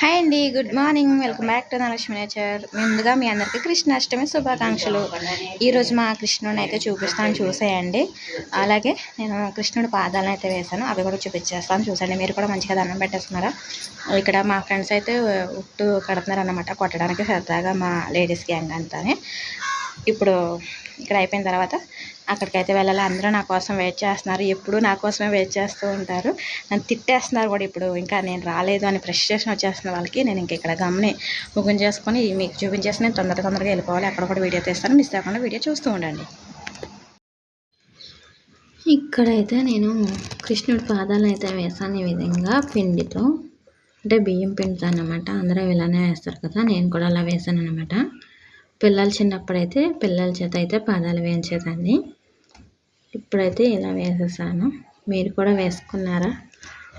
Hi అండి good morning. Welcome back to Nalakshmi nature. ముందుగా మీ అందరికీ కృష్ణాష్టమి శుభాకాంక్షలు. ఈరోజు మా కృష్ణుడిని అయితే చూపిస్తాను చూసేయండి. అలాగే నేను కృష్ణుడి పాదాలను అయితే వేశాను అవి కూడా చూపించేస్తాను. చూసండి మీరు కూడా మంచిగా దండం పెట్టేస్తున్నారా ఇక్కడ మా ఫ్రెండ్స్ అయితే ఉట్టు కడుతున్నారు అనమాట కొట్టడానికి సరదాగా మా లేడీస్ గ్యాంగ్ అంతా ఇప్పుడు ఇక్కడ అయిపోయిన తర్వాత అక్కడికైతే వెళ్ళాలి. అందరూ నా కోసం వెయిట్ చేస్తున్నారు. ఎప్పుడు నా కోసమే వెయిట్ చేస్తూ ఉంటారు. నన్ను తిట్టేస్తున్నారు కూడా ఇప్పుడు. ఇంకా నేను రాలేదు అని ఫ్రస్ట్రేషన్ వచ్చేస్తున్న వాళ్ళకి నేను ఇంక ఇక్కడ గమ్ని ముగ్గుని చేసుకొని మీకు చూపించేసి నేను తొందర తొందరగా వెళ్ళిపోవాలి. అక్కడ కూడా వీడియో తీస్తాను. మిస్ కాకుండా వీడియో చూస్తూ ఉండండి. ఇక్కడైతే నేను కృష్ణుడి పాదాలు అయితే వేసాను ఈ విధంగా. పిండితో. అంటే బియ్యం పిండితో అనమాట అందరూ ఇలానే వేస్తారు కదా. నేను కూడా అలా వేసాను అనమాట పిల్లలు చిన్నప్పుడైతే పిల్లల చేత అయితే పాదాలు వేయించేదాన్ని. ఇప్పుడైతే ఇలా వేసేసాను. మీరు కూడా వేసుకున్నారా?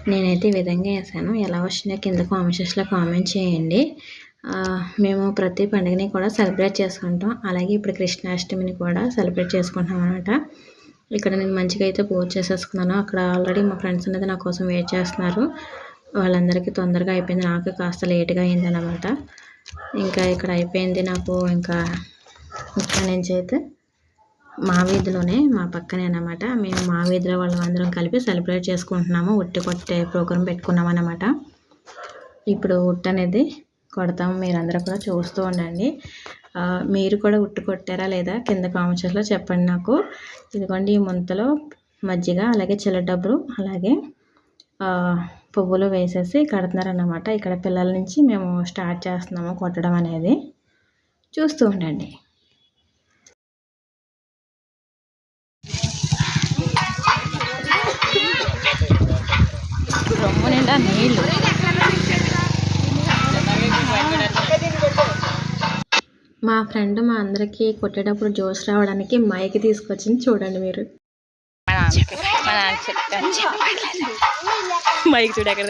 నేనైతే ఈ విధంగా వేసాను. ఎలా వచ్చినా కింద కామెంట్స్లో కామెంట్ చేయండి. మేము ప్రతి పండుగని కూడా సెలబ్రేట్ చేసుకుంటాం. అలాగే ఇప్పుడు కృష్ణాష్టమిని కూడా సెలబ్రేట్ చేసుకుంటాం అనమాట ఇక్కడ నేను మంచిగా అయితే పూజ చేసేసుకున్నాను. అక్కడ ఆల్రెడీ మా ఫ్రెండ్స్ అనేది నా కోసం వెయిట్ చేస్తున్నారు. వాళ్ళందరికీ తొందరగా అయిపోయింది. నాకు కాస్త లేట్గా అయిందనమాట ఇంకా ఇక్కడ అయిపోయింది నాకు ఇంకా ఇక్కడ నుంచి అయితే. మా వీధిలోనే మా పక్కనే అనమాట మేము మా వీధిలో వాళ్ళందరం కలిపి సెలబ్రేట్ చేసుకుంటున్నాము. ఉట్టి కొట్టే ప్రోగ్రాం పెట్టుకున్నాం అనమాట ఇప్పుడు ఉట్టు అనేది కొడతాము. మీరందరూ కూడా చూస్తూ ఉండండి. మీరు కూడా ఉట్టు కొట్టారా లేదా కింద కామెంట్స్లో చెప్పండి నాకు. ఇదిగోండి ఈ ముంతలో మజ్జిగ అలాగే చిల్ల డబ్బులు అలాగే పువ్వులు వేసేసి కడుతున్నారన్నమాట. ఇక్కడ పిల్లల నుంచి మేము స్టార్ట్ చేస్తున్నాము కొట్టడం అనేది. చూస్తూ ఉండండి. రొమ్ము నిండా నీళ్ళు. మా ఫ్రెండ్ మా అందరికీ కొట్టేటప్పుడు జోష్ రావడానికి మైక్ తీసుకొచ్చింది చూడండి మీరు. మైక్ చూడ ఎక్కడ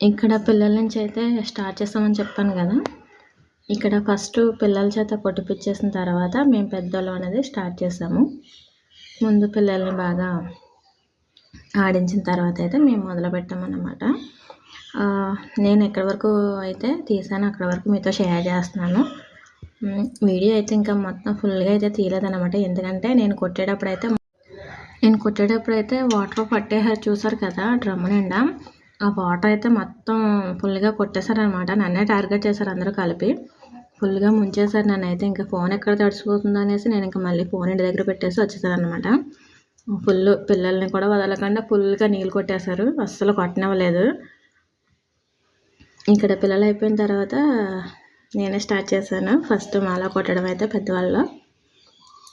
ఇక్కడ పిల్లల నుంచి అయితే స్టార్ట్ చేస్తామని చెప్పాను కదా. ఇక్కడ ఫస్ట్ పిల్లల చేత కొట్టిపించేసిన తర్వాత మేము పెద్దోళ్ళం అనేది స్టార్ట్ చేసాము ముందు పిల్లల్ని బాగా ఆడించిన తర్వాత అయితే మేము మొదలుపెట్టామన్నమాట నేను ఎక్కడి వరకు అయితే తీసాను అక్కడ వరకు మీతో షేర్ చేస్తున్నాను. వీడియో అయితే ఇంకా మొత్తం ఫుల్గా అయితే తీయలేదన్నమాట. ఎందుకంటే నేను కొట్టేటప్పుడు అయితే నేను కొట్టేటప్పుడు అయితే వాటర్ పట్టేసారు చూసారు కదా డ్రమ్ నిండా. ఆ వాటర్ అయితే మొత్తం ఫుల్గా కొట్టేశారనమాట నన్నే టార్గెట్ చేశారు అందరూ కలిపి. ఫుల్గా ముంచేశారు నన్ను అయితే ఇంకా ఫోన్ ఎక్కడ తడిసిపోతుందో అనేసి నేను ఇంకా మళ్ళీ ఫోన్ ఇంటి దగ్గర పెట్టేసి వచ్చేసాను అనమాట ఫుల్ పిల్లల్ని కూడా వదలకుండా ఫుల్గా నీళ్ళు కొట్టేశారు. అస్సలు కొట్టనివ్వలేదు. ఇక్కడ పిల్లలు అయిపోయిన తర్వాత నేనే స్టార్ట్ చేశాను. ఫస్ట్ మాల కొట్టడం అయితే పెద్దవాళ్ళు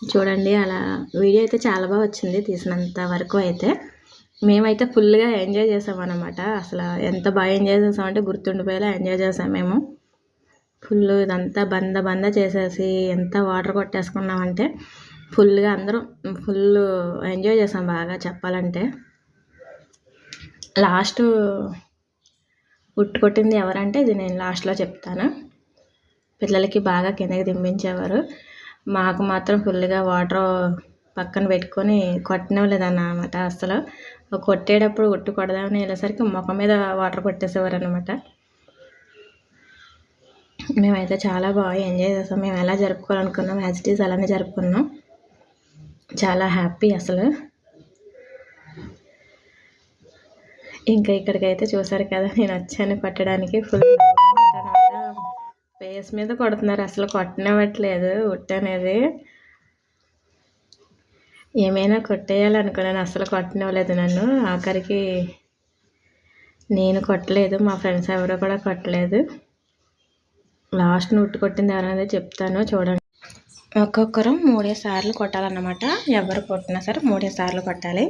చూడండి అలా వీడియో అయితే చాలా బాగా వచ్చింది తీసినంత వరకు అయితే. మేమైతే ఫుల్గా ఎంజాయ్ చేసామన్నమాట. అసలు ఎంత బాగా ఎంజాయ్ చేసామంటే గుర్తుండిపోయేలా ఎంజాయ్ చేసాం మేము. ఫుల్ ఇదంతా బంద బంద చేసేసి ఎంత వాటర్ కొట్టేసుకున్నామంటే ఫుల్గా అందరం ఫుల్ ఎంజాయ్ చేసాం బాగా చెప్పాలంటే. లాస్ట్ ఉట్టు కొట్టింది ఎవరంటే ఇది నేను లాస్ట్లో చెప్తాను. పిల్లలకి బాగా కిందకి దింపించేవారు. మాకు మాత్రం ఫుల్గా వాటర్ పక్కన పెట్టుకొని కొట్టనివ్వలేదన్నమాట అసలు. కొట్టేటప్పుడు ఒట్టు కొడదామని వెళ్ళేసరికి ముఖం మీద వాటర్ కొట్టేసేవారు అనమాట మేమైతే చాలా బాగా ఎంజాయ్ చేస్తాం మేము ఎలా జరుపుకోవాలనుకున్నాం యాజ్ ఇట్ ఈస్ అలానే జరుపుకున్నాం. చాలా హ్యాపీ అసలు. ఇంకా ఇక్కడికైతే చూసారు కదా నేను వచ్చాను కొట్టడానికి ఫుల్ ఫేస్ మీద కొడుతున్నారు. అసలు కొట్టనివ్వట్లేదు ఉట్టనేది ఏమైనా కొట్టేయాలనుకున్నాను. అసలు కొట్టనివ్వలేదు నన్ను. ఆఖరికి నేను కొట్టలేదు. మా ఫ్రెండ్స్ ఎవరో కూడా కొట్టలేదు. లాస్ట్ నుట్టు కొట్టింది ఎవరైనా చెప్తాను. చూడండి. ఒక్కొక్కరు మూడే సార్లు కొట్టాలన్నమాట. ఎవరు కొట్టినా సరే మూడే సార్లు కొట్టాలి.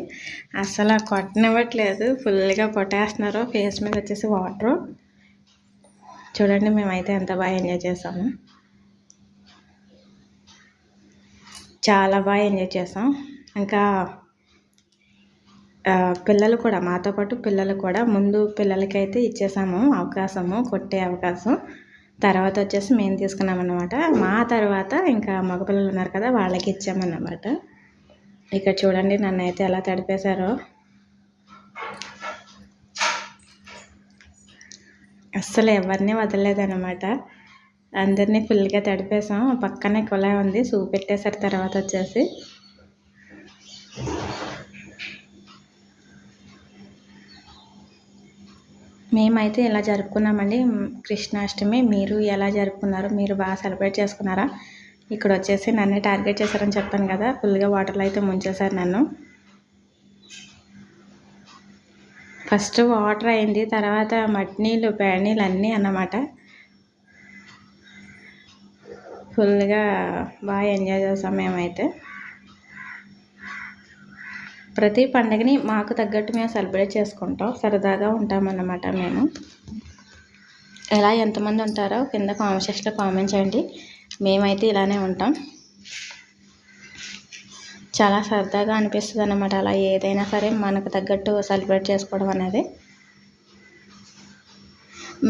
అసలు కొట్టనివ్వట్లేదు. ఫుల్గా కొట్టేస్తున్నారు ఫేస్ మీద వచ్చేసి వాటరు. చూడండి మేమైతే ఎంత బాగా ఎంజాయ్ చేసాము. చాలా బాగా ఎంజాయ్ చేసాం. ఇంకా పిల్లలు కూడా మాతో పాటు పిల్లలు కూడా ముందు పిల్లలకైతే ఇచ్చేసాము అవకాశము కొట్టే అవకాశం. తర్వాత వచ్చేసి మేము తీసుకున్నామన్నమాట. మా తర్వాత ఇంకా మగపిల్లలు ఉన్నారు కదా వాళ్ళకి ఇచ్చామన్నమాట. ఇక్కడ చూడండి నన్ను అయితే ఎలా తడిపేశారో. అస్సలు ఎవరిని వదలలేదన్నమాట. అందరినీ ఫుల్గా తడిపేసాం. పక్కనే కుళాయి ఉంది సూపెట్టేశారు తర్వాత వచ్చేసి. మేమైతే ఇలా జరుపుకున్నామండి? కృష్ణాష్టమి మీరు ఎలా జరుపుకున్నారు? మీరు బాగా సెలబ్రేట్ చేసుకున్నారా? ఇక్కడ వచ్చేసి నన్ను టార్గెట్ చేశారని చెప్పాను కదా ఫుల్గా వాటర్లో అయితే ముంచేశారు నన్ను. ఫస్ట్ వాటర్ అయింది తర్వాత మట్టి నీళ్ళు పేడ నీళ్ళు అన్నీ అన్నమాట. ఫుల్గా బాగా ఎంజాయ్ చేసాం మేమైతే. ప్రతి పండగని మాకు తగ్గట్టు మేము సెలబ్రేట్ చేసుకుంటాం. సరదాగా ఉంటామన్నమాట మేము. ఎలా ఎంతమంది ఉంటారో కింద కామెంట్ సెక్షన్లో కామెంట్ చేయండి. మేమైతే ఇలానే ఉంటాం. చాలా సరదాగా అనిపిస్తుంది అన్నమాట అలా ఏదైనా సరే మనకు తగ్గట్టు సెలబ్రేట్ చేసుకోవడం అనేది.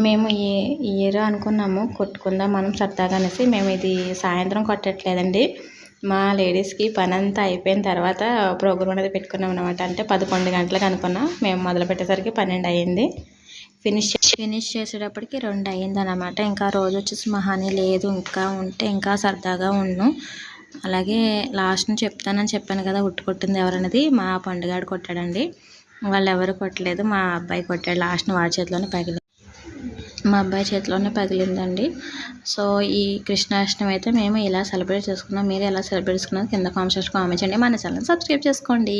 మేము ఏ ఇయర్ అనుకున్నాము. కొట్టుకుందాం మనం సరదాగా అనేసి. మేము ఇది సాయంత్రం కొట్టట్లేదండి. మా లేడీస్కి పని అంతా అయిపోయిన తర్వాత ప్రోగ్రామ్ అనేది పెట్టుకున్నాం అనమాట అంటే పదకొండు గంటలకు అనుకున్నాం. మేము మొదలు పెట్టేసరికి పన్నెండు అయ్యింది ఫినిష్ ఫినిష్ చేసేటప్పటికి రెండు అయ్యింది అనమాట ఇంకా రోజు వచ్చేసి మహాని లేదు. ఇంకా ఉంటే ఇంకా సరదాగా ఉండు. అలాగే లాస్ట్ చెప్తానని చెప్పాను కదా ఉట్టు కొట్టింది ఎవరనేది మా పండుగాడు కొట్టాడండి. వాళ్ళు ఎవరు కొట్టలేదు. మా అబ్బాయి కొట్టాడు. లాస్ట్ వాడి చేతిలోనే పగిలి మా అబ్బాయి చేతిలోనే పగిలిందండి. సో ఈ కృష్ణాష్టమి అయితే మేము ఇలా సెలబ్రేట్ చేసుకున్నాం. మీరు ఎలా సెలబ్రేట్ చేసుకున్నారో కింద కామెంట్ కామెంట్ చేయండి. మన ఛానల్ సబ్స్క్రైబ్ చేసుకోండి.